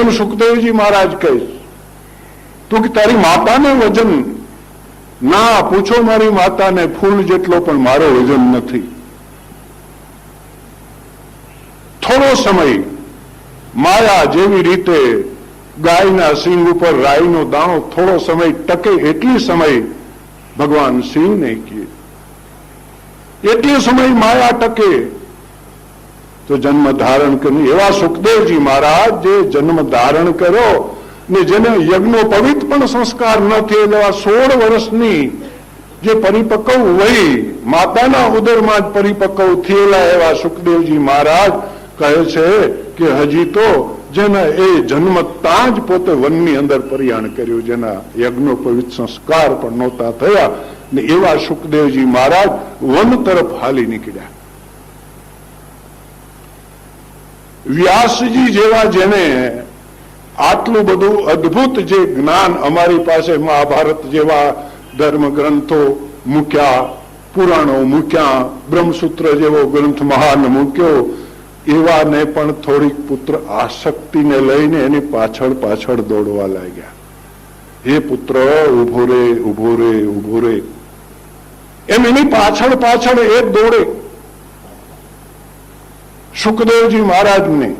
એમ સુખદેવજી મહારાજ કહે તું કે તારી માતાને વજન ના પૂછો મારી માતાને ફૂલ જેટલો પણ મારો વજન નથી. થોડો સમય માયા જેવી રીતે ગાયના સિંગ ઉપર રાઈનો દાણો થોડો સમય ટકે એટલી સમય ભગવાન શિવને કહે. એટલી સમય માયા ટકે તો જન્મ ધારણ કર્યું એવા સુખદેવજી મહારાજ જે જન્મ ધારણ કર્યો ને જેને યજ્ઞો પવિત્ર પણ સંસ્કાર ન થયેલ એવા સોળ વર્ષની જે પરિપક્વ વહી, માતાના ઉદરમાં જ પરિપક્વ થયેલા એવા સુખદેવજી મહારાજ કહે છે કે હજી તો જેના એ જન્મતા જ પોતે વનની અંદર પરિયાણ કર્યું, જેના યજ્ઞો પવિત્ર સંસ્કાર પણ નહોતા થયા, ને એવા સુખદેવજી મહારાજ વન તરફ હાલી નીકળ્યા. વ્યાસજી જેવા જેને આટલું બધું અદ્ભુત જે જ્ઞાન અમારી પાસે મહાભારત જેવા ધર્મ ગ્રંથો મૂક્યા, પુરાણો મૂક્યા, બ્રહ્મસૂત્ર જેવો ગ્રંથ મહાન મૂક્યો, એવાને પણ થોડીક પુત્ર આસક્તિને લઈને એની પાછળ પાછળ દોડવા લાગ્યા. હે પુત્ર, ઊભો રે ઊભો રે ઊભો રે. એમ એની પાછળ પાછળ એ દોડે. સુખદેવજી મહારાજને.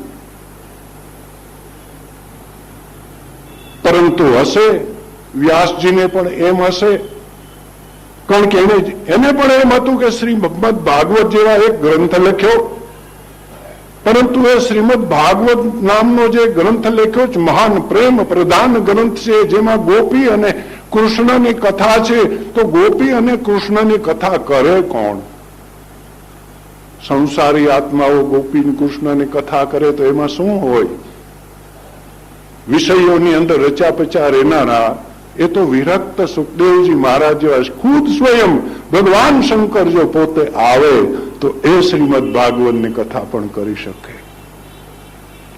પરંતુ હશે, વ્યાસજીને પણ એમ હશે. કારણ કે એને એને પણ એમ હતું કે શ્રી મહમદ ભાગવત જેવા એક ગ્રંથ લખ્યો. પરંતુ એ શ્રીમદ ભાગવત નામનો જે ગ્રંથ લખ્યો છે મહાન પ્રેમ પ્રધાન ગ્રંથ છે, જેમાં ગોપી અને કૃષ્ણની કથા છે. તો ગોપી અને કૃષ્ણની કથા કરે કોણ? સંસારી આત્માઓ ગોપી કૃષ્ણની કથા કરે તો એમાં શું હોય? વિષયોની અંદર રચા પચા રહેનારા એ તો વિરક્ત સુખદેવજી મહારાજ ખુદ સ્વયં ભગવાન શંકર જો પોતે આવે, તો એ શ્રીમદ ભાગવતની કથા પણ કરી શકે.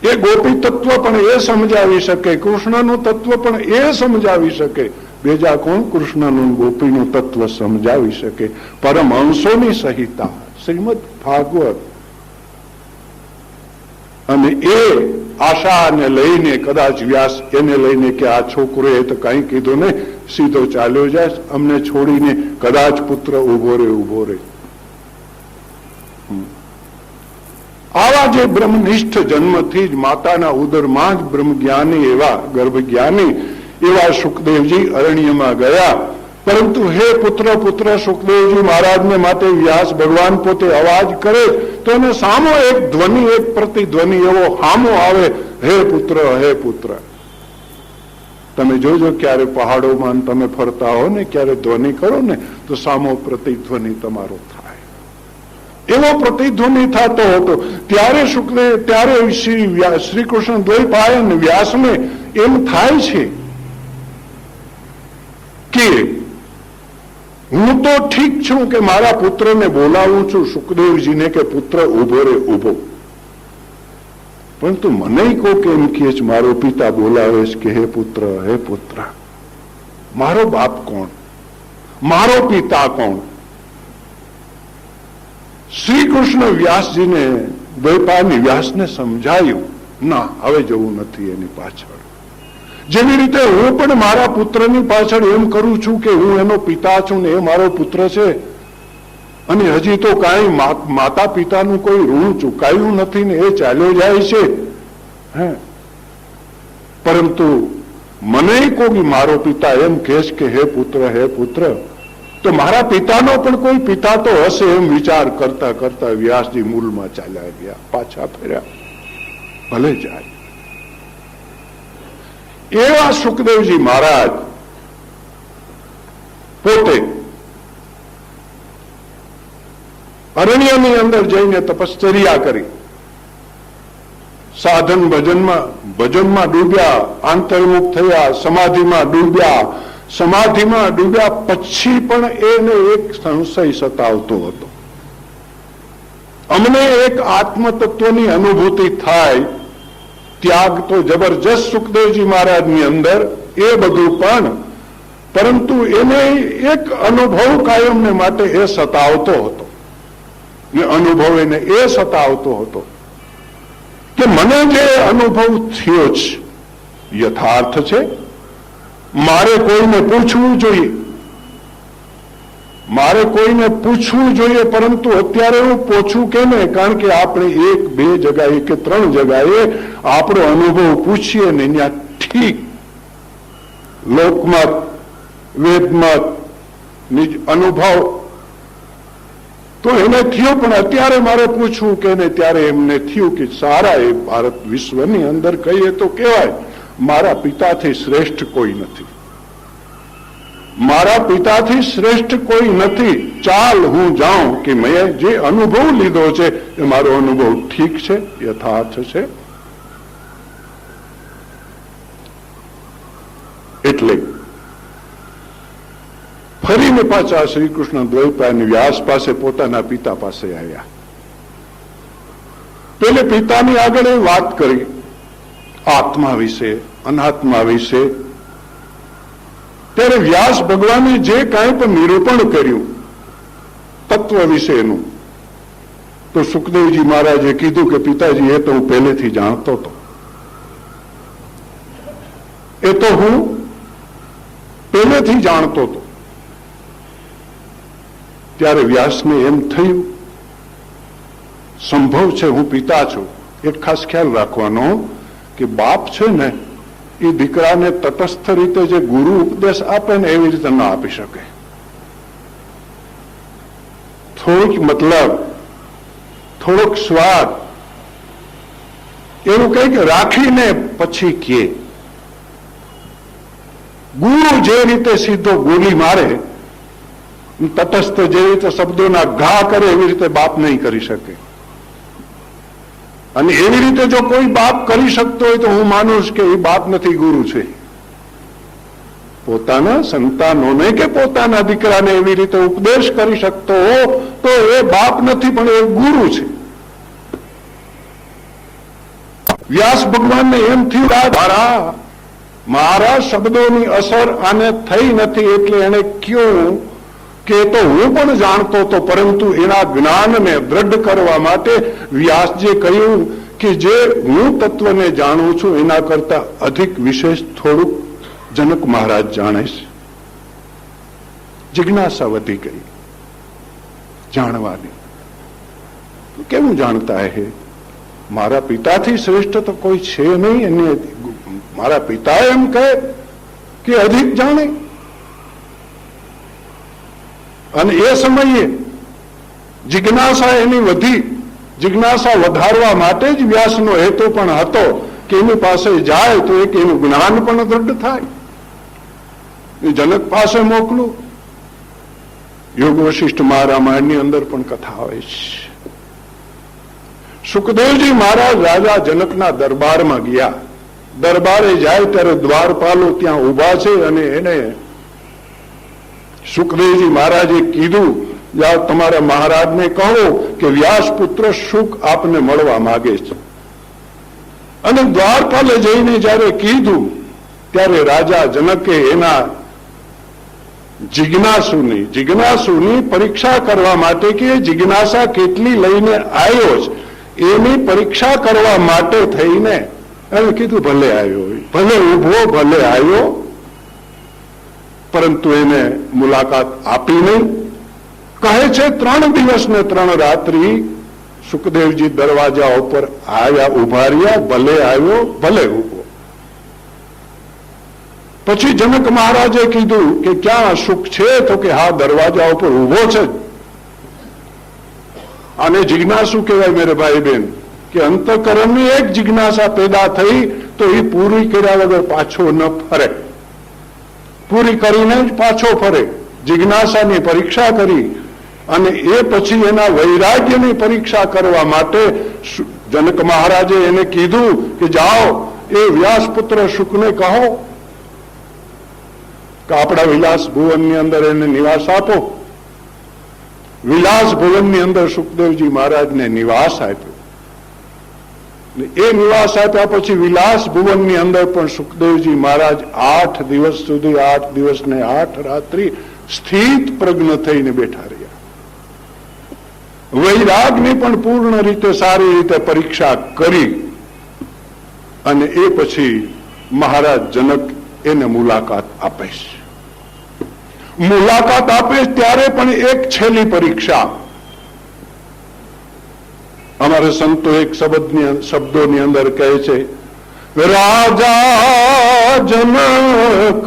એ ગોપી તત્વ પણ એ સમજાવી શકે, કૃષ્ણનું તત્વ પણ એ સમજાવી શકે. બીજા કોણ કૃષ્ણનું ગોપીનું તત્વ સમજાવી શકે? પરમહંસોની સહિતા. શ્રીમદ ભાગવત અને એ આશાને લઈને કદાચ વ્યાસ એને લઈને કે આ છોકરોએ તો કઈ કીધું ને સીધો ચાલ્યો જાય અમને છોડીને કદાચ પુત્ર ઊભો રે ઊભો રે આવા જે બ્રહ્મનિષ્ઠ જન્મથી જ માતાના ઉદરમાં જ બ્રહ્મ જ્ઞાની એવા ગર્ભ જ્ઞાની એવા સુખદેવજી અરણ્યમાં ગયા પરંતુ હે પુત્ર પુત્ર, સુખદેવજી મહારાજને માટે વ્યાસ ભગવાન પોતે અવાજ કરે તો એને સામો એક ધ્વનિ, એક પ્રતિધ્વનિ એવો હામો આવે, હે પુત્ર હે પુત્ર. તમે જોજો ક્યારે પહાડોમાં તમે ફરતા હો ને, ક્યારે ધ્વનિ કરો ને, તો સામો પ્રતિધ્વનિ તમારો થાય. એવો પ્રતિધ્વનિ થતો હતો. ત્યારે શુક્લે, ત્યારે શ્રી શ્રી કૃષ્ણ દ્વૈપાયન વ્યાસને એમ થાય છે કે હું તો ઠીક છું કે મારા પુત્રને બોલાવું છું, સુખદેવજીને કે પુત્ર ઊભો રે ઊભો પરંતુ મને કહો કે કહે મારો પિતા બોલાવે છે કે, હે પુત્ર હે પુત્ર, મારો બાપ કોણ? મારો પિતા કોણ? શ્રી કૃષ્ણ વ્યાસજીને દ્વૈપાની વ્યાસને સમજાયું, ના, હવે જવું નથી એની પાછળ. જેવી રીતે હું પણ મારા પુત્રની પાછળ એમ કરું છું કે હું એનો પિતા છું ને એ મારો પુત્ર છે. અને હજી તો કાંઈ માતા પિતાનું કોઈ ઋણ ચુકાયું નથી ને એ ચાલ્યો જાય છે. હે? પરંતુ મને કોઈ મારો પિતા એમ કહેશ કે, હે પુત્ર હે પુત્ર. તો મારા પિતાનો પણ કોઈ પિતા તો હશે એમ વિચાર કરતા કરતા વ્યાસજી મૂલમાં ચાલ્યા ગયા, પાછા ફેર્યા. ભલે જાય. એવા સુખદેવજી મહારાજ પોતે અરણ્યની અંદર જઈને તપશ્ચર્યા કરી. સાધન ભજનમાં ભજનમાં ડૂબ્યા, આંતરમુખ થયા, સમાધિમાં ડૂબ્યા સમાધિમાં ડૂબ્યા પછી પણ એને એક સંશય સતાવતો હતો. અમને એક આત્મતત્વની અનુભૂતિ થાય ત્યાગ તો જબરજસ્ત સુખદેવજી મહારાજની અંદર, એ બધું પણ, પરંતુ એને એક અનુભવ કાયમને માટે એ સતાવતો હતો. એ અનુભવ એને એ સતાવતો હતો કે મને જે અનુભવ થયો છે યથાર્થ છે. મારે કોઈને પૂછવું જોઈએ. મારે કોઈને પૂછવું જોઈએ, પરંતુ અત્યારે હું પૂછું કેમ? કારણ કે આપણે એક, બે જગાએ કે ત્રણ જગાએ આપણો અનુભવ પૂછીએ ને ત્યાં ઠીક લોકમત, વેદમત, નિજ અનુભવ. તો એને થયો પણ અત્યારે મારે પૂછવું કે ને ત્યારે એમને થયું કે સારા એ ભારત વિશ્વની અંદર કહીએ તો કહેવાય, મારા પિતાથી શ્રેષ્ઠ કોઈ નથી. મારા પિતાથી શ્રેષ્ઠ કોઈ નથી. ચાલ હું જાઉં કે મેં જે અનુભવ લીધો છે, એ મારો અનુભવ ઠીક છે, યથાર્થ છે. એટલે ફરીને પાછા શ્રી કૃષ્ણ દ્વૈપાયન વ્યાસ પાસે પોતાના પિતા પાસે આવ્યા. પેલે પિતાની આગળ વાત કરી. આત્મા વિશે, અનાત્મા વિશે ત્યારે વ્યાસ ભગવાને જે કાંઈ પણ નિરૂપણ કર્યું, તત્વ વિશેનું, તો સુખદેવજી મહારાજે કીધું કે પિતાજી, એ તો હું પહેલેથી જાણતો હતો. એ તો હું પહેલેથી જાણતો હતો. ત્યારે વ્યાસને એમ થયું, સંભવ છે હું પિતા છું. એ ખાસ ખ્યાલ રાખવાનો કે બાપ છે ને એ દીકરાને તટસ્થ રીતે જે ગુરુ ઉપદેશ આપે ને એવી રીતે ન આપી શકે. થોડુંક મતલબ, થોડોક સ્વાદ, એવું કંઈક રાખીને પછી કે. ગુરુ જે રીતે સીધો ગોલી મારે, તટસ્થ જે રીતે શબ્દોના ઘા કરે એવી રીતે બાપ નહીં કરી શકે. અને એવી રીતે જો કોઈ બાપ કરી શકતો હોય તો હું માનું કે એ બાપ નથી ગુરુ છે. પોતાના સંતાનોને કે પોતાના દીકરાને એવી રીતે ઉપદેશ કરી શકતો હો તો એ બાપ નથી, પણ એ ગુરુ છે. વ્યાસ ભગવાનને એમ થયું મારા મારા શબ્દોની અસર આને થઈ નથી એટલે એને ક્યું કે તો હું પણ જાણતો હતો પરંતુ એના જ્ઞાનને દ્રઢ કરવા માટે વ્યાસજી કહ્યું કે જે હું તત્વને જાણું છું, એના કરતા અધિક વિશેષ થોડુંક જનક મહારાજ જાણે છે. જિજ્ઞાસા વધી ગઈ જાણવાની. કેવું જાણતા હે? મારા પિતાથી શ્રેષ્ઠ તો કોઈ છે નહીં, એને મારા પિતા એમ કહે કે અધિક જાણે. અને એ સમયે જિજ્ઞાસા એની વધી, જિજ્ઞાસા વધારવા માટે જ વ્યાસનો હેતુ પણ હતો કે એની પાસે જાય તો એક એનું જ્ઞાન પણ દ્રઢ થાય. જનક પાસે મોકલું. યોગ વશિષ્ઠ મહારામાયણની અંદર પણ કથા હોય છે. સુખદેવજી મહારાજ રાજા જનકના દરબારમાં ગયા. દરબારે જાય ત્યારે દ્વારપાલો ત્યાં ઊભા છે અને એને સુખદેવજી મહારાજે કીધું જાઓ તમારા મહારાજને કહો કે વ્યાસ પુત્ર સુખ આપને મળવા માગે છે. અને દ્વારપાલે જઈને જયારે કીધું, ત્યારે રાજા જનકે એના જિજ્ઞાસુની જિજ્ઞાસુની પરીક્ષા કરવા માટે કે જિજ્ઞાસા કેટલી લઈને આવ્યો છે, એની પરીક્ષા કરવા માટે થઈને એને કીધું, ભલે આવ્યો. ભલે ઊભો ભલે આવ્યો. પરંતુ એને મુલાકાત આપી નહીં. કહે છે, ત્રણ દિવસ ને ત્રણ રાત્રિ સુખદેવજી દરવાજા ઉપર આવ્યા ઊભા રહ્યા, ભલે આવ્યો, ભલે ઊભો પછી જનક મહારાજે કીધું કે ક્યાં સુખ છે તો કે હા, દરવાજા ઉપર ઊભો છે અને જિજ્ઞાસુ કહેવાય, મેરે ભાઈ બેન કે અંતકરણની એક જિજ્ઞાસા પેદા થઈ તો એ પૂરી કર્યા વગર પાછો ન ફરે. પૂરી કરીને જ પાછો ફરે. જિજ્ઞાસાની પરીક્ષા કરી અને એ પછી એના વૈરાગ્યની પરીક્ષા કરવા માટે જનક મહારાજે એને કીધું કે જાઓ, એ વ્યાસપુત્ર શુકને કહો. કે આપણા વિલાસ ભુવનની અંદર એને નિવાસ આપો. વિલાસ ભુવનની અંદર સુખદેવજી મહારાજને નિવાસ આપ્યો. એ નિવાસ આપ્યા પછી વિલાસ ભુવનની અંદર પણ સુખદેવજી મહારાજ આઠ દિવસ સુધી, આઠ દિવસ ને આઠ રાત્રિ સ્થિત પ્રજ્ઞ થઈને બેઠા રહ્યા. વૈરાગની પણ પૂર્ણ રીતે, સારી રીતે પરીક્ષા કરી અને એ પછી મહારાજ જનક એને મુલાકાત આપે છે. મુલાકાત આપે ત્યારે પણ એક છેલ્લી પરીક્ષા અમારે સંતો એક શબ્દની શબ્દોની અંદર કહે છે, રાજા જનક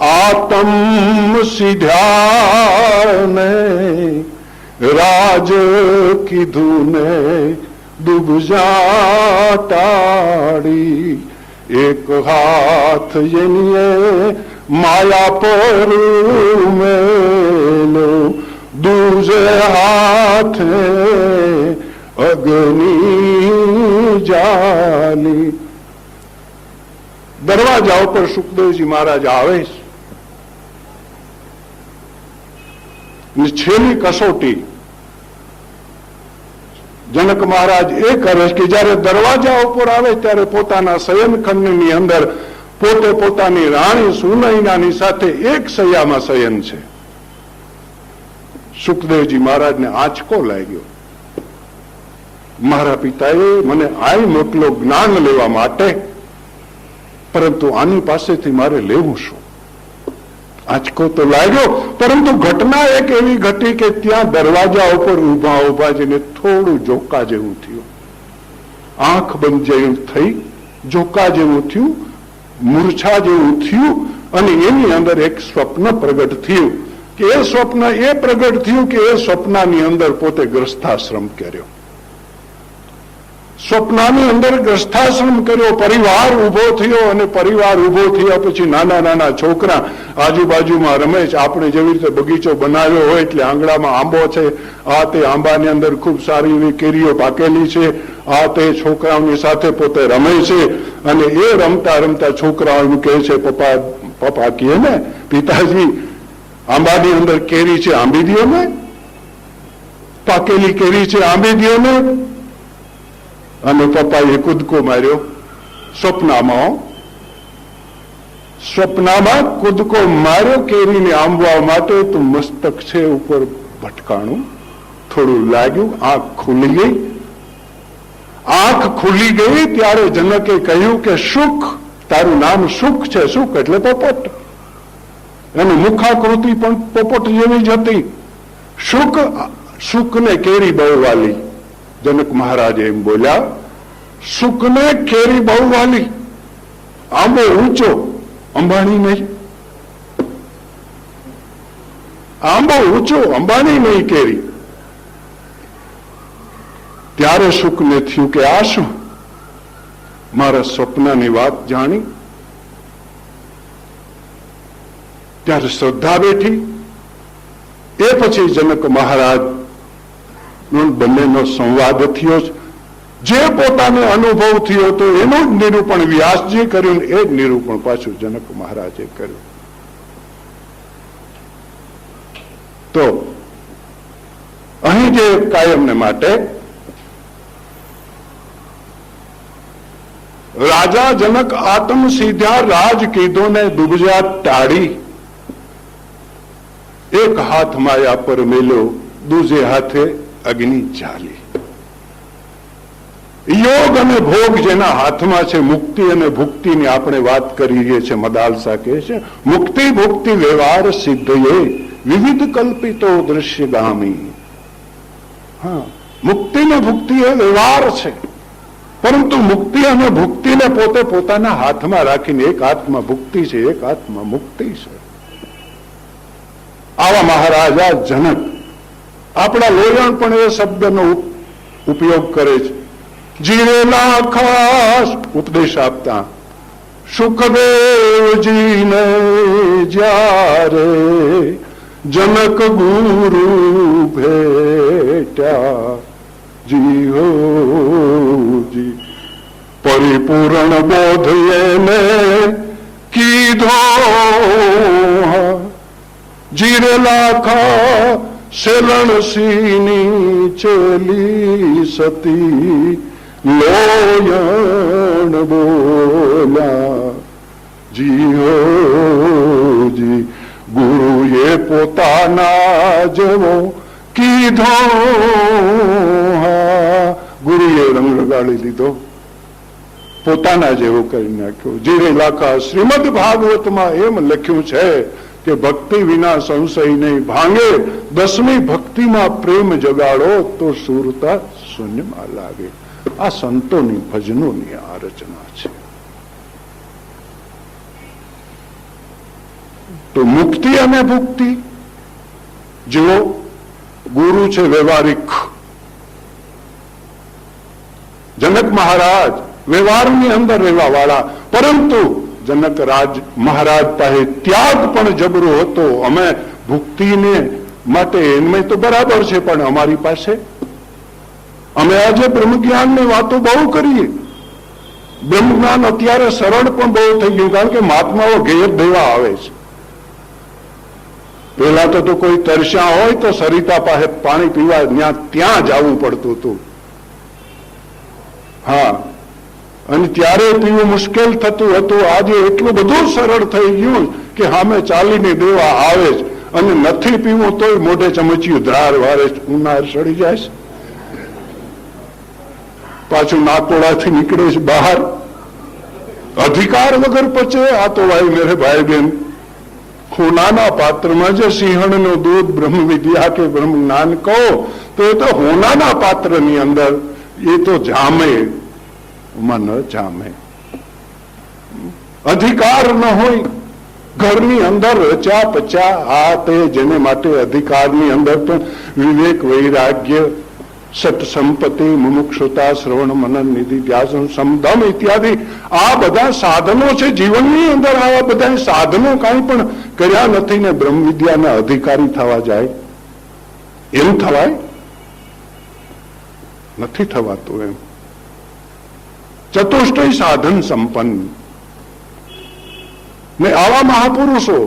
આતમ સિધ્યાને રાજ કીધું ને દુબજા ટાળી એક હાથ એની માયા પર મેલો દૂજે હાથે અગ્નિ જાલી. દરવાજા ઉપર સુખદેવજી મહારાજ આવે છેલ્લી કસોટી જનક મહારાજ એ કરે કે જયારે દરવાજા ઉપર આવે ત્યારે પોતાના શયનખંડની અંદર પોતે પોતાની રાણી સુનૈનાની સાથે એક સૈયામાં શયન છે. સુખદેવજી મહારાજને આંચકો લાગ્યો. મારા પિતાએ મને આય મોકલો જ્ઞાન લેવા માટે, પરંતુ આની પાસેથી મારે લેવું શું? આંચકો તો લાગ્યો, પરંતુ ઘટના એક એવી ઘટી કે ત્યાં દરવાજા ઉપર ઊભા ઊભા જઈને થોડું જોકા જેવું થયું. આંખ બંધ જેવું થઈ જોકા જેવું થયું, મૂર્છા જેવું થયું અને એની અંદર એક સ્વપ્ન પ્રગટ થયું. કે એ સ્વપ્ન એ પ્રગટ થયું કે એ સ્વપ્નની અંદર પોતે ગ્રસ્થાશ્રમ કર્યો. સ્વપ્નની અંદર ગ્રસ્થાશ્રમ કર્યો, પરિવાર ઊભો થયો અને પરિવાર ઊભો થયા પછી નાના નાના છોકરા આજુબાજુમાં રમે છે. આપણે જેવી રીતે બગીચો બનાવ્યો હોય એટલે આંગણામાં આંબો છે. આ તે આંબાની અંદર ખૂબ સારી એવી કેરીઓ પાકેલી છે. આ તે છોકરાઓની સાથે પોતે રમે છે અને એ રમતા રમતા છોકરાઓ કહે છે, પપ્પા પપ્પા, કહે ને, પિતાજી આંબાની અંદર કેરી છે આંબી દો ને પાકેલી કેરી છે આંબી ને અને પપ્પાએ કૂદકો માર્યો સ્વપ્નામાં સ્વપ્નામાં કૂદકો માર્યો કેરીને આંબવા માટે તો મસ્તક છે ઉપર ભટકાણું. થોડું લાગ્યું, આંખ ખુલી ગઈ. આંખ ખુલી ગઈ ત્યારે જનકે કહ્યું કે, સુખ, તારું નામ સુખ છે, સુખ એટલે પોપટ. એની મુખાકૃતિ પણ પોપટ જેવી જ હતી. શુક, શુકને કેરી બહુ વાલી જનક મહારાજે એમ બોલ્યા, શુકને કેરી બહુ વાલી આંબો ઊંચો, અંબાણી નહીં. આંબો ઊંચો, અંબાણી નહીં કેરી. ત્યારે શુકને થયું કે આ શું? મારા સ્વપ્નની વાત જાણી ત્યારે શ્રદ્ધા બેઠી. એ પછી જનક મહારાજ બંનેનો સંવાદ થયો જે. પોતાનો અનુભવ થયો હતો એનું નિરૂપણ વ્યાસજી કર્યું એ નિરૂપણ પાછું જનક મહારાજે કર્યું. તો અહીં જે કાયમને માટે રાજા જનક આત્મ સીધા રાજ કીધો ને દુબજા ટાળી. એક હાથ માયા પર મેલો, દૂજે હાથે અગ્નિ ચાલી. યોગ અને ભોગ જેના હાથમાં છે, મુક્તિ અને ભુક્તિની આપણે વાત કરીએ છીએ, મદાલસા કહે છે, મુક્તિ, ભુક્તિ, વ્યવહાર સિદ્ધયે વિવિધ કલ્પિતો દૃશ્યગામી. હા, મુક્તિ ને ભુક્તિ એ વ્યવહાર છે. પરંતુ મુક્તિ અને ભુક્તિને પોતે પોતાના હાથમાં રાખીને એક હાથમાં ભુક્તિ છે, એક હાથમાં મુક્તિ છે. આવા મહારાજા જનક. આપણા લોયણ પણ એ શબ્દનો ઉપયોગ કરે છે. જીવેલા ખાસ ઉપદેશ આપતા. સુખદેવજીને જ્યારે જનક ગુરુ ભેટ્યા. જીહોજી પરિપૂર્ણ બોધ એને કીધો. જીરેલા લાખા સેલણ સિંહની ચેલી સતી, લોયણ બોલા જીહોજી, ગુરુએ પોતાના જેવો કીધો ગુરુએ રંગ લગાડી દીધો. પોતાના જેવો કરી નાખ્યો. જીરે લાખા શ્રીમદ ભાગવતમાં એમ લખ્યું છે કે ભક્તિ વિના સંશય નહીં ભાંગે. દસમી ભક્તિમાં પ્રેમ જગાડો તો સુરતા શૂન્યમાં લાગે. આ સંતોની ભજનોની આ રચના છે. તો મુક્તિ અને ભુક્તિ. જુઓ, ગુરુ છે વ્યવહારિક. જનક મહારાજ વ્યવહારની અંદર રહેવા વાળા પરંતુ જનક રાજ મહારાજ પાસે ત્યાગ પણ જબરો હતો. અમે ભુક્તિને માટે એમને તો બરાબર છે, પણ અમારી પાસે અમે આજે બ્રહ્મ જ્ઞાનની વાતો બહુ કરીએ. બ્રહ્મ જ્ઞાન અત્યારે સરળ પણ બહુ થઈ ગયું, કારણ કે મહાત્માઓ ઘેર દેવા આવે છે. પેલા તો તો કોઈ તરસ્યા હોય તો સરિતા પાસે પાણી પીવા ત્યાં ત્યાં જવું પડતું હતું. હા અને ત્યારે પીવું મુશ્કેલ થતું હતું. આજે એટલું બધું સરળ થઈ ગયું કે સામે ચાલીને દેવા આવે જ. અને નથી પીવું તોય મોઢે ચમચ્યું ધાર વારે ઉનાર સડી જાય છે. પાછું નાકોડાથી નીકળે છે બહાર. અધિકાર વગર પચે આ તો ભાઈ મેરે ભાઈ બેન. ખોનાના પાત્રમાં જે સિંહણનું દૂધ બ્રહ્મ વિદ્યા કે બ્રહ્મ જ્ઞાન કહો, તો એ તો હોનાના પાત્રની અંદર. એ તો જામે. મન જામે. અધિકાર ન હોય, ઘરની અંદર રચા પચા આ તે જેને માટે અધિકારની અંદર પણ વિવેક, વૈરાગ્ય, સત્સંપત્તિ, મુમુક્ષુતા, શ્રવણ, મનન, નિધિ ધ્યાસન સમદમ ઇત્યાદિ, આ બધા સાધનો છે જીવનની અંદર. આવા બધા સાધનો કાંઈ પણ કર્યા નથી ને બ્રહ્મ વિદ્યાના અધિકારી થવા જાય. એમ થવાય? નથી થવાતું એમ. ચતુષ્ટય સાધન સંપન્ન. ને આવા મહાપુરુષો,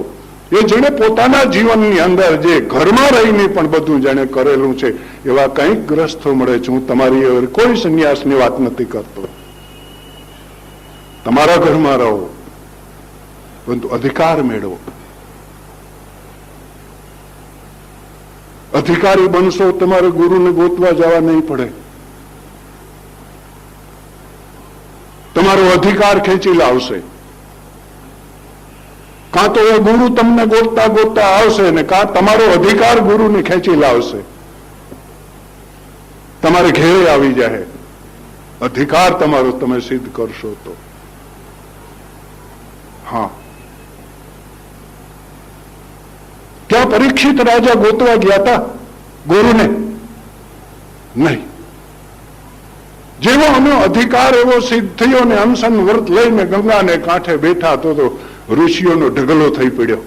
એ જેને પોતાના જીવનની અંદર જે ઘરમાં રહીને પણ બધું જેને કરેલું છે, એવા કંઈક ગ્રસ્તો મળે છે. હું તમારી કોઈ સંન્યાસની વાત નથી કરતો. તમારા ઘરમાં રહો, પરંતુ અધિકાર મેળવો. અધિકારી બનશો, તમારે ગુરુને ગોતવા જવા નહીં પડે તમારો અધિકાર ખેંચી લાવશે કાં તો એ ગુરુ તમને ગોતતા ગોતતા આવશે ને કાં તમારો અધિકાર ગુરુને ખેંચી લાવશે તમારે ઘેરે આવી જાય અધિકાર તમારો તમે સિદ્ધ કરશો તો. હા. ત્યાં પરીક્ષિત રાજા ગોતવા ગયા હતા ગુરુને? નહીં. જેવો અમે અધિકાર એવો સિદ્ધ થયો ને અનશન વ્રત લઈને ગંગાને કાંઠે બેઠા તો ઋષિઓનો ઢગલો થઈ પડ્યો.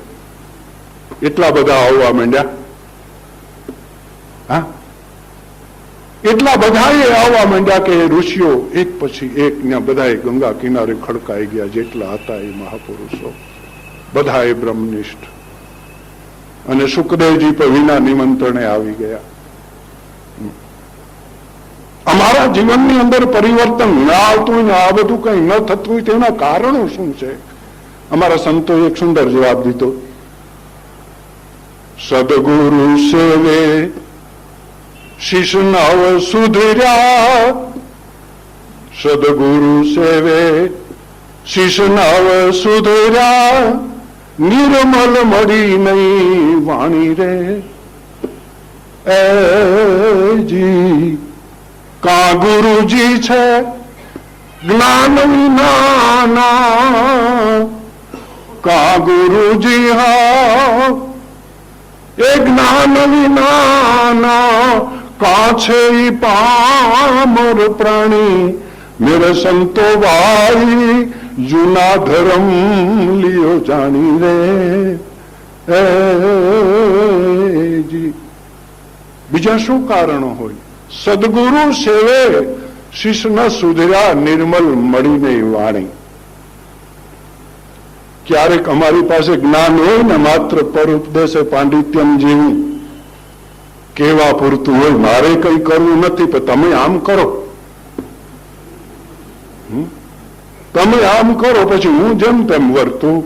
એટલા બધા આવવા માંડ્યા. હા? એટલા બધાએ આવવા માંડ્યા કે ઋષિઓ એક પછી એક ને બધાએ ગંગા કિનારે ખડકાઈ ગયા જેટલા હતા એ મહાપુરુષો. બધાએ બ્રહ્મનિષ્ઠ. અને સુખદેવજી પણ વિના નિમંત્રણે આવી ગયા. અમારા જીવનની અંદર પરિવર્તન ન આવતું ને આ બધું કઈ ન થતું હોય તેના કારણો શું છે? અમારા સંતોએ એક સુંદર જવાબ દીધો. સદગુરુ સેવે શિશ નવ સુધર્યા. સદગુરુ સેવે શિશ નવ સુધર્યા. નિર્મલ મળી નહીં વાણી રે. જી કા ગુરુજી છે? જ્ઞાન. વિનાના કા ગુરુજી હા? એ જ્ઞાન. વિનાના કા છે પામર પ્રાણી? મેરે સંતો ભાઈ, જૂના ધર્મ લિયો જાણી રે બીજા શું કારણો હોય? સદગુરુ સેવે શિષ્ય સુધર્યા નિર્મલ મળીને વાણી ક્યારેક અમારી પાસે જ્ઞાન હોય ને માત્ર પર ઉપદેશે પાંડિત્યમ જેવું કેવા પૂરતું હોય મારે કઈ કરવું નથી પણ તમે આમ કરો? તમે આમ કરો પછી હું જેમ તેમ વર્તું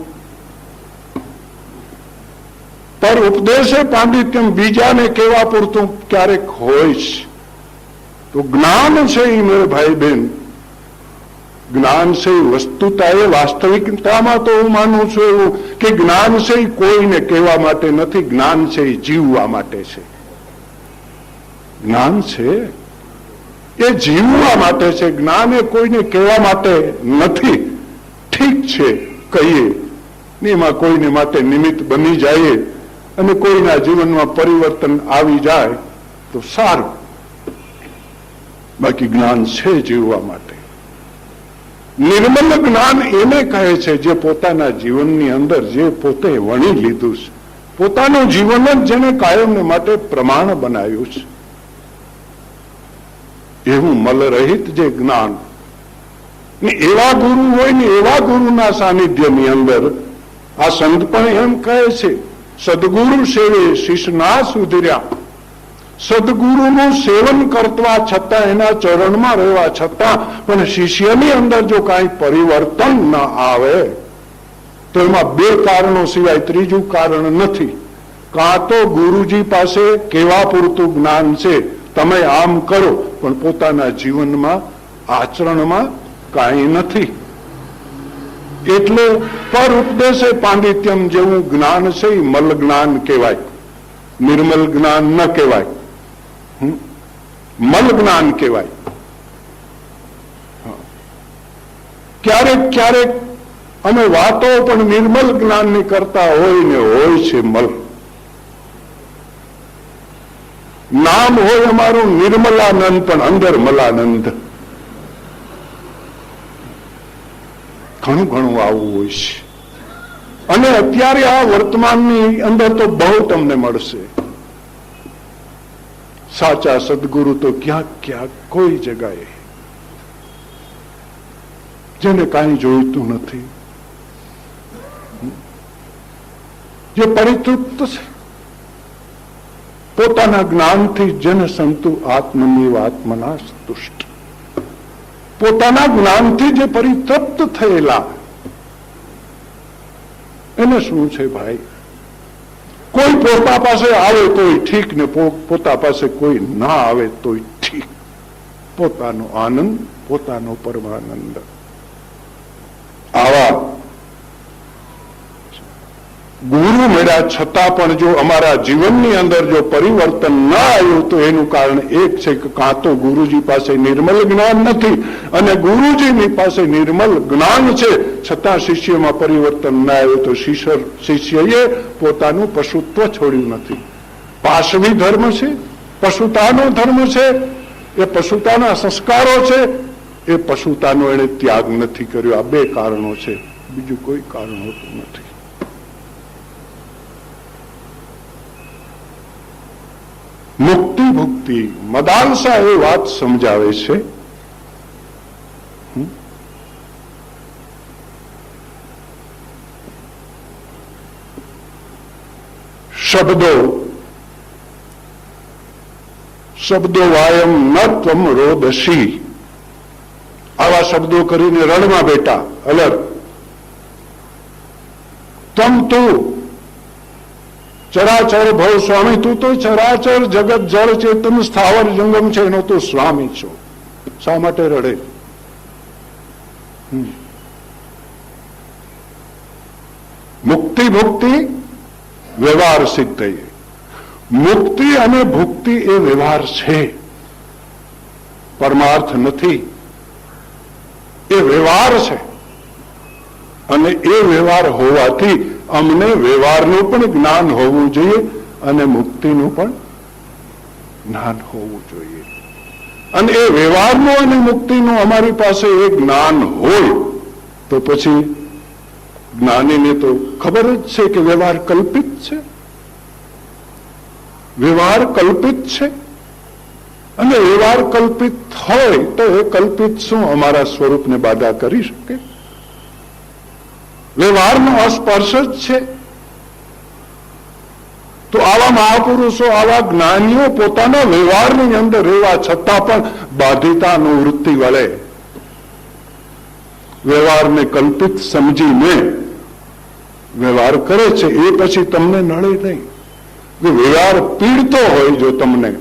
પર ઉપદેશે પાંડિત્યમ બીજાને કેવા પૂરતું ક્યારેક હોય છે તો જ્ઞાન છે એ ભાઈ બહેન જ્ઞાન છે વસ્તુતા એ વાસ્તવિકતામાં તો હું માનું છું એવું કે જ્ઞાન છે કોઈને કહેવા માટે નથી જ્ઞાન છે એ જીવવા માટે છે જ્ઞાન છે એ જીવવા માટે છે જ્ઞાન એ કોઈને કહેવા માટે નથી ઠીક છે કહીએ એમાં કોઈને માટે નિમિત્ત બની જાય અને કોઈના જીવનમાં પરિવર્તન આવી જાય તો સારું બાકી જ્ઞાન છે જીવવા માટે. નિર્મલ જ્ઞાન એને કહે છે જે પોતાના જીવનની અંદર જે પોતે વણી લીધું છે. પોતાનું જીવન જ જેને કાયમને માટે પ્રમાણ બનાવ્યું છે. એવું મલરહિત જે જ્ઞાન એવા ગુરુ હોય ને એવા ગુરુના સાનિધ્યની અંદર આ સંત પણ એમ કહે છે, સદગુરુ સેવે શિષ્યના સુધર્યા સદગુરુનું સેવન કરતા છતાં, એના ચરણમાં રહેવા છતાં, પણ શિષ્યની અંદર જો કાંઈ પરિવર્તન ન આવે, તો એમાં બે કારણો સિવાય ત્રીજું કારણ નથી. કાં તો ગુરુજી પાસે કેવા પૂરતું જ્ઞાન છે, તમે આમ કરો, પણ પોતાના જીવનમાં, આચરણમાં કાંઈ નથી. એટલે પર ઉપદેશે પાંડિત્યમ જેવું જ્ઞાન છે એ મલ જ્ઞાન કહેવાય. નિર્મલ જ્ઞાન ન કહેવાય. મલ જ્ઞાન કહેવાય. ક્યારેક ક્યારેક અમે વાતો પણ નિર્મલ જ્ઞાનની કરતા હોય ને હોય છે મલ. નામ હોય અમારું નિર્મલાનંદ, પણ અંદર મલાનંદ. ઘણું ઘણું આવું હોય છે. અને અત્યારે આ વર્તમાનની અંદર તો બહુ તમને મળશે. સાચા સદગુરુ તો ક્યાંક ક્યાંક કોઈ જગાએ. જેને કાંઈ જોઈતું નથી. જે પરિતૃપ્ત છે. પોતાના જ્ઞાનથી જન સંતુ આત્મનીવ આત્મના સંતુષ્ટ પોતાના જ્ઞાનથી જે પરિતૃપ્ત થયેલા. એને શું છે ભાઈ? કોઈ પોતા પાસે આવે તોય ઠીક ને પોતા પાસે કોઈ ના આવે તોય ઠીક. પોતાનો આનંદ, પોતાનો પરમાનંદ આવા ગુરુ મળ્યા છતાં પણ જો અમારા જીવનની અંદર જો પરિવર્તન ન આવ્યું, તો એનું કારણ એક છે કે કાં તો ગુરુજી પાસે નિર્મલ જ્ઞાન નથી અને ગુરુજીની પાસે નિર્મલ જ્ઞાન છે. છતાં શિષ્યમાં પરિવર્તન ન આવ્યું, તો શિષ્ય, શિષ્યએ પોતાનું પશુત્વ છોડ્યું નથી. પાશવી ધર્મ છે, પશુતાનો ધર્મ છે, એ પશુતાના સંસ્કારો છે, એ પશુતાનો એણે ત્યાગ નથી કર્યો. આ બે કારણો છે. બીજું કોઈ કારણ હોતું નથી. મુક્તિ ભુક્તિ. મદાલસા એ વાત સમજાવે છે. શબ્દો શબ્દો. વાયમ ન ત્વમ રોદશી આવા શબ્દો કરીને રણમાં બેટા અલગ. તમ તું ચરાચર ભવ સ્વામી, તું તો ચરાચર જગત જળ ચેતન સ્થાવર જંગમ છે, એનો તું સ્વામી છો. શા માટે રડે? મુક્તિ ભુક્તિ વ્યવહાર સિદ્ધ મુક્તિ અને ભુક્તિ એ વ્યવહાર છે. પરમાર્થ નથી. એ વ્યવહાર છે. અને એ વ્યવહાર હોવાથી અમને વ્યવહારનું પણ જ્ઞાન હોવું જોઈએ અને મુક્તિનું પણ જ્ઞાન હોવું જોઈએ. અને એ વ્યવહારનું અને મુક્તિનું અમારી પાસે એ જ્ઞાન હોય, તો પછી જ્ઞાનીને તો ખબર જ છે કે વ્યવહાર કલ્પિત છે. વ્યવહાર કલ્પિત છે. અને વ્યવહાર કલ્પિત હોય તો એ કલ્પિત શું? અમારા સ્વરૂપને બાધા કરી શકે? વ્યવહારનો અસ્પર્શ જ છે. તો આવા મહાપુરુષો, આવા જ્ઞાનીઓ પોતાના વ્યવહારની અંદર રહેવા છતાં પણ બાધિતાનો વૃત્તિ વળે. વ્યવહારને કલ્પિત સમજીને વ્યવહાર કરે છે, એ પછી તમને નડે નહીં. વ્યવહાર પીડતો હોય જો તમને.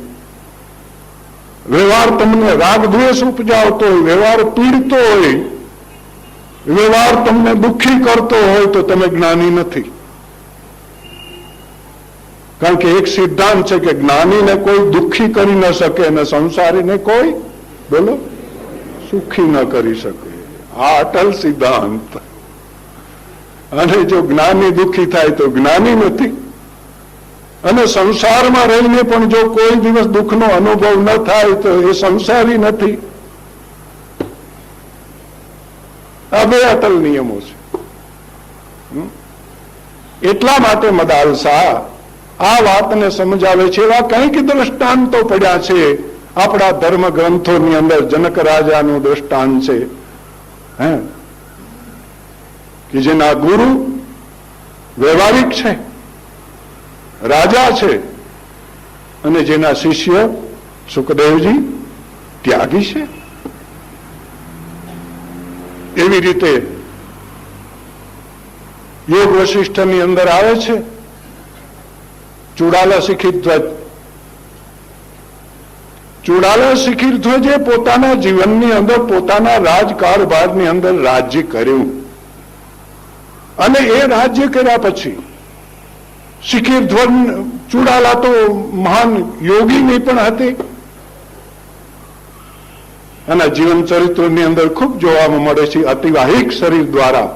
વ્યવહાર તમને રાગ દ્વેષ ઉપજાવતો હોય, વ્યવહાર પીડતો હોય વ્યવહાર તમને દુઃખી કરતો હોય તો તમે જ્ઞાની નથી. કારણ કે એક સિદ્ધાંત છે કે જ્ઞાનીને કોઈ દુઃખી કરી ન શકે અને સંસારીને કોઈ, બોલો, સુખી ન કરી શકે. આ અટલ સિદ્ધાંત. અને જો જ્ઞાની દુઃખી થાય તો જ્ઞાની નથી. અને સંસારમાં રહીને પણ જો કોઈ દિવસ દુઃખનો અનુભવ ન થાય તો એ સંસારી નથી. આ બે અટલ નિયમો છે? એટલા માટે મદાલ શાહ આ વાતને સમજાવે છે, એવા કંઈક દ્રષ્ટાંતો પડ્યા છે. આપણા ધર્મ ગ્રંથોની અંદર જનક રાજાનું દ્રષ્ટાંત છે. હે? કે જેના ગુરુ વ્યવહારિક છે, રાજા છે, અને જેના શિષ્ય સુખદેવજી ત્યાગી છે. એવી રીતે યોગ વશિષ્ઠની અંદર આવે છે? ચુડાલા શિખિર ધ્વજ. ચુડાલા શિખિર ધ્વજે પોતાના જીવનની અંદર, પોતાના રાજકારભારની અંદર રાજ્ય કર્યું. અને એ રાજ્ય કર્યા પછી શિખિર ધ્વજ, ચુડાલા તો મહાન યોગીની પણ હતી. એના જીવન ચરિત્રની અંદર ખૂબ જોવામાં મળે છે અતિવાહિક શરીર દ્વારા.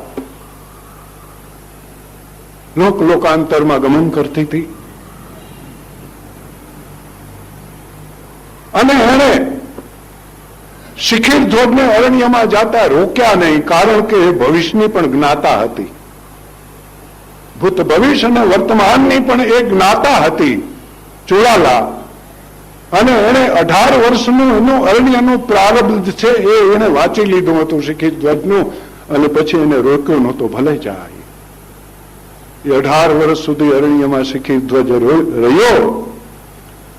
લોક લોકાંતરમાં ગમન કરતી હતી. અને એણે શિખિર ધ્વજને અરણ્યમાં જાતા રોક્યા નહીં, કારણ કે એ ભવિષ્યની પણ જ્ઞાતા હતી. ભૂત ભવિષ્ય અને વર્તમાનની પણ એ જ્ઞાતા હતી. ચોરાલા અને એને અઢાર વર્ષનું એનું અરણ્યનું પ્રારબ્ધ છે એ એને વાંચી લીધું હતું શિખિર ધ્વજનું અને પછી એને રોક્યો નહોતો, ભલે જાય. એ અઢાર વર્ષ સુધી અરણ્યમાં શિખિર ધ્વજ રહ્યો.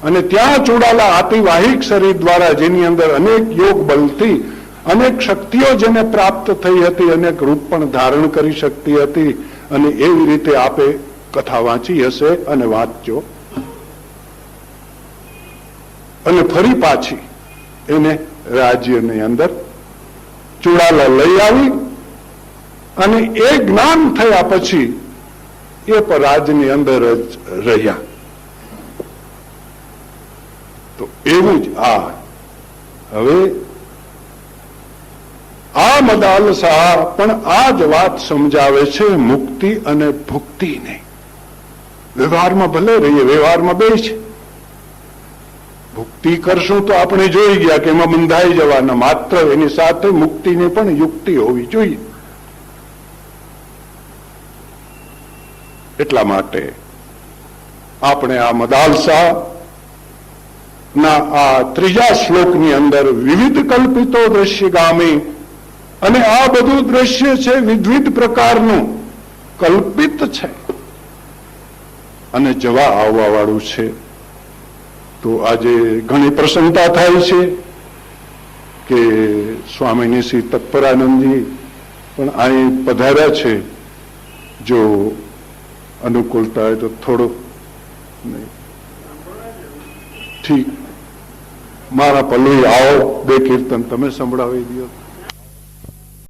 અને ત્યાં ચૂડાલા આતિવાહિક શરીર દ્વારા જેની અંદર અનેક યોગ બલથી, અનેક શક્તિઓ જેને પ્રાપ્ત થઈ હતી, અનેક રૂપ પણ ધારણ કરી શકતી હતી અને એવી રીતે આપે કથા વાંચી હશે અને વાંચજો. અને ફરી પાછી એને રાજ્યની અંદર ચૂડાલા લઈ આવી અને એ જ્ઞાન થયા પછી એ રાજની અંદર જ રહ્યા. તો એવું જ આ. હવે આ મદાલ શાહ પણ આ જ વાત સમજાવે છે મુક્તિ અને ભુક્તિને. વ્યવહારમાં ભલે રહીએ, વ્યવહારમાં બે છે ભુક્તિ કરશું તો આપણે જોઈ ગયા કે એમાં બંધાઈ જવાના. માત્ર એની સાથે મુક્તિની પણ યુક્તિ હોવી જોઈએ. એટલા માટે આપણે આ મદાલસા ના આ ત્રીજા શ્લોકની અંદર વિવિધ કલ્પિતો દ્રશ્યગામી અને આ બધું દ્રશ્ય છે વિવિધ પ્રકારનું કલ્પિત છે. અને જવા આવવા વાળું છે. તો આજે ઘણી પ્રસન્નતા થાય છે કે સ્વામીની શ્રી તત્પરાનંદજી પણ અહીં પધાર્યા છે. જો અનુકૂળતા હોય તો થોડો ઠીક. મારા પલ્લવી આવો બે કીર્તન તમે સંભળાવી દો.